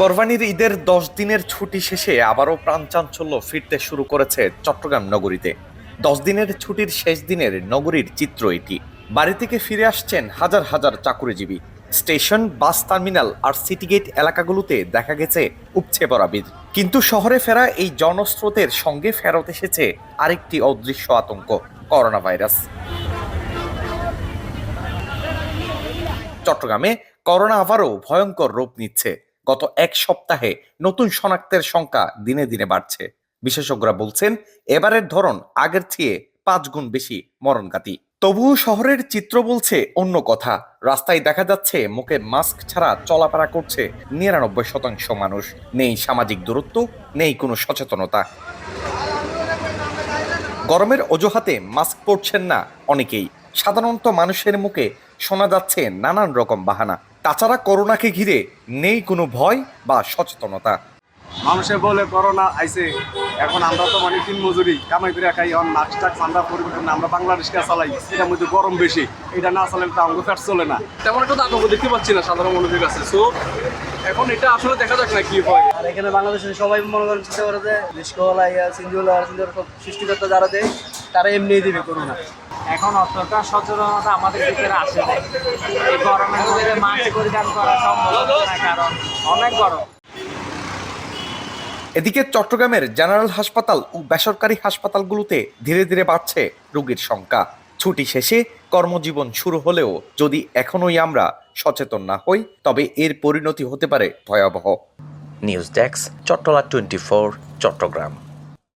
কোরবানির ঈদের দশ দিনের ছুটি শেষে আবারও প্রাণচাঞ্চল্য ফিরতে শুরু করেছে চট্টগ্রাম নগরীতে। দশ দিনের ছুটির শেষ দিনের নগরীর চিত্র এটি। বাড়ি থেকে ফিরে আসছেন হাজার হাজার চাকুরিজীবী। স্টেশন, বাস টার্মিনাল আর সিটি গেট এলাকাগুলোতে দেখা গেছে পড়া ভিড়। কিন্তু শহরে ফেরা এই জনস্রোতের সঙ্গে ফেরত এসেছে আরেকটি অদৃশ্য আতঙ্ক করোনা ভাইরাস চট্টগ্রামে করোনা আবারও ভয়ঙ্কর রূপ নিচ্ছে। গত এক সপ্তাহে নতুন শনাক্তের সংখ্যা দিনে দিনে বাড়ছে। বিশেষজ্ঞরা বলছেন, এবারের ধরন আগের চেয়ে পাঁচ গুণ বেশি মরণঘাতী। তবুও শহরের চিত্র বলছে অন্য কথা। রাস্তায় দেখা যাচ্ছে, মুখে মাস্ক ছাড়া চলাফেরা করছে নিরানব্বই শতাংশ মানুষ। নেই সামাজিক দূরত্ব, নেই কোনো সচেতনতা। গরমের অজুহাতে মাস্ক পরছেন না অনেকেই। সাধারণত মানুষের মুখে শোনা যাচ্ছে নানান রকম বাহানা। তাছাড়া করোনাকে ঘিরে নেই কোনো ভয় বা সচেতনতা। মানুষে বলে করোনা আইছে এখন আমরা তো মানে তিন মজুরি কামাই করে খাই এখন মাস্ক টাক আমরা পরিবর্তন আমরা বাংলাদেশকে চালাই এটার মধ্যে গরম বেশি এটা না চালালে তো আমাকে ফ্যাট চলে না। তেমন একটা তো আতঙ্ক দেখতে পাচ্ছি না সাধারণ মানুষের কাছে। সো এখন এটা আসলে দেখা যাক না কি হয়। আর এখানে বাংলাদেশের সবাই মনে করেন চিন্তা করে যে রিস্কওয়ালা ইয়া সিন্ধুওয়ালা সিন্ধুওয়ালা সব সৃষ্টিকর্তা যারা দেয় তারা এমনিই দিবে করোনা। এখন অতটা সচেতনতা আমাদের ভিতরে আসে এই গরমের মধ্যে মাস্ক পরিধান করা সম্ভব না কারণ অনেক গরম। এদিকে চট্টগ্রামের জেনারেল হাসপাতাল ও বেসরকারি হাসপাতালগুলোতে ধীরে ধীরে বাড়ছে রোগীর সংখ্যা। ছুটি শেষে কর্মজীবন শুরু হলেও যদি এখনোই আমরা সচেতন না হই তবে এর পরিণতি হতে পারে ভয়াবহ। News desk Chattala twenty four Chittagong.